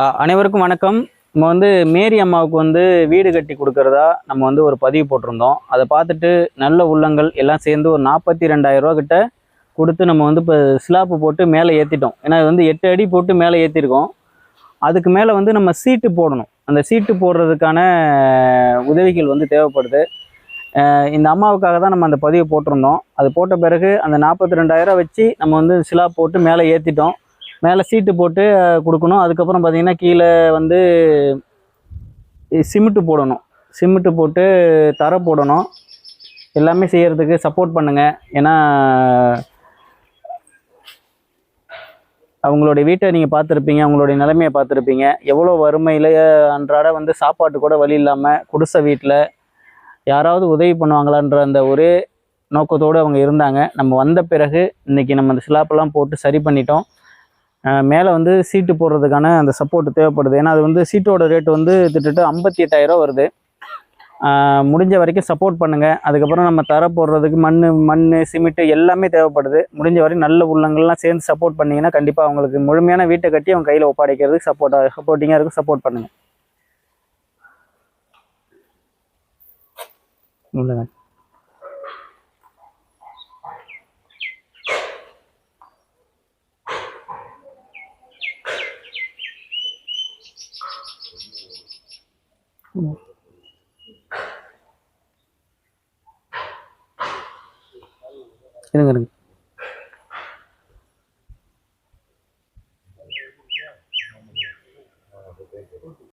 அனைவருக்கும் வணக்கம். நம்ம வந்து மேரி அம்மாவுக்கு வந்து வீடு கட்டி கொடுக்கறதா நம்ம வந்து ஒரு பதிவு போட்டிருந்தோம். அதை பார்த்துட்டு நல்ல உள்ளங்கள் எல்லாம் சேர்ந்து ஒரு நாற்பத்தி ரெண்டாயிரம் ரூபா கிட்ட கொடுத்து நம்ம வந்து இப்போ ஸ்லாப்பு போட்டு மேலே ஏற்றிட்டோம் ஏன்னா இது வந்து எட்டு அடி போட்டு மேலே ஏற்றிருக்கோம் அதுக்கு மேலே வந்து நம்ம சீட்டு போடணும். அந்த சீட்டு போடுறதுக்கான உதவிகள் வந்து தேவைப்படுது. இந்த அம்மாவுக்காக தான் நம்ம அந்த பதிவு போட்டிருந்தோம். அது போட்ட பிறகு அந்த நாற்பத்தி ரெண்டாயிரம் வச்சு நம்ம வந்து சிலா போட்டு மேலே ஏற்றிட்டோம் மேலே சீட்டு போட்டு கொடுக்கணும். அதுக்கப்புறம் பார்த்தீங்கன்னா கீழே வந்து சிமெண்ட்டு போடணும். சிமெண்ட்டு போட்டு தர போடணும். எல்லாமே செய்கிறதுக்கு சப்போர்ட் பண்ணுங்கள் ஏன்னா அவங்களுடைய வீட்டை நீங்கள் பார்த்துருப்பீங்க அவங்களுடைய நிலைமையை பார்த்துருப்பீங்க. எவ்வளோ வறுமையில் அன்றாட வந்து சாப்பாட்டு கூட வழி இல்லாமல் குடிசை வீட்டில் யாராவது உதவி பண்ணுவாங்களான்ற அந்த ஒரே நோக்கத்தோடு அவங்க இருந்தாங்க. நம்ம வந்த பிறகு இன்றைக்கி நம்ம அந்த ஸ்லாப்பெல்லாம் போட்டு சரி பண்ணிட்டோம். மேலே வந்து சீட்டு போடுறதுக்கான அந்த சப்போர்ட் தேவைப்படுது. ஏன்னா அது வந்து சீட்டோட ரேட் வந்து திட்டுட்டு ஐம்பத்தி எட்டாயிரம் வருது. முடிஞ்ச வரைக்கும் சப்போர்ட் பண்ணுங்கள் அதுக்கப்புறம் நம்ம தர போடுறதுக்கு மண் மண் சிமெண்ட்டு எல்லாமே தேவைப்படுது. முடிஞ்ச வரைக்கும் நல்ல உள்ளங்கள்லாம் சேர்ந்து சப்போர்ட் பண்ணிங்கன்னா கண்டிப்பாக அவங்களுக்கு முழுமையான வீட்டை கட்டி அவங்க கையில் ஒப்படைக்கிறதுக்கு சப்போர்ட்டாக சப்போர்ட்டிங்காக இருக்கும் சப்போர்ட் பண்ணுங்கள் இருங்க இருங்க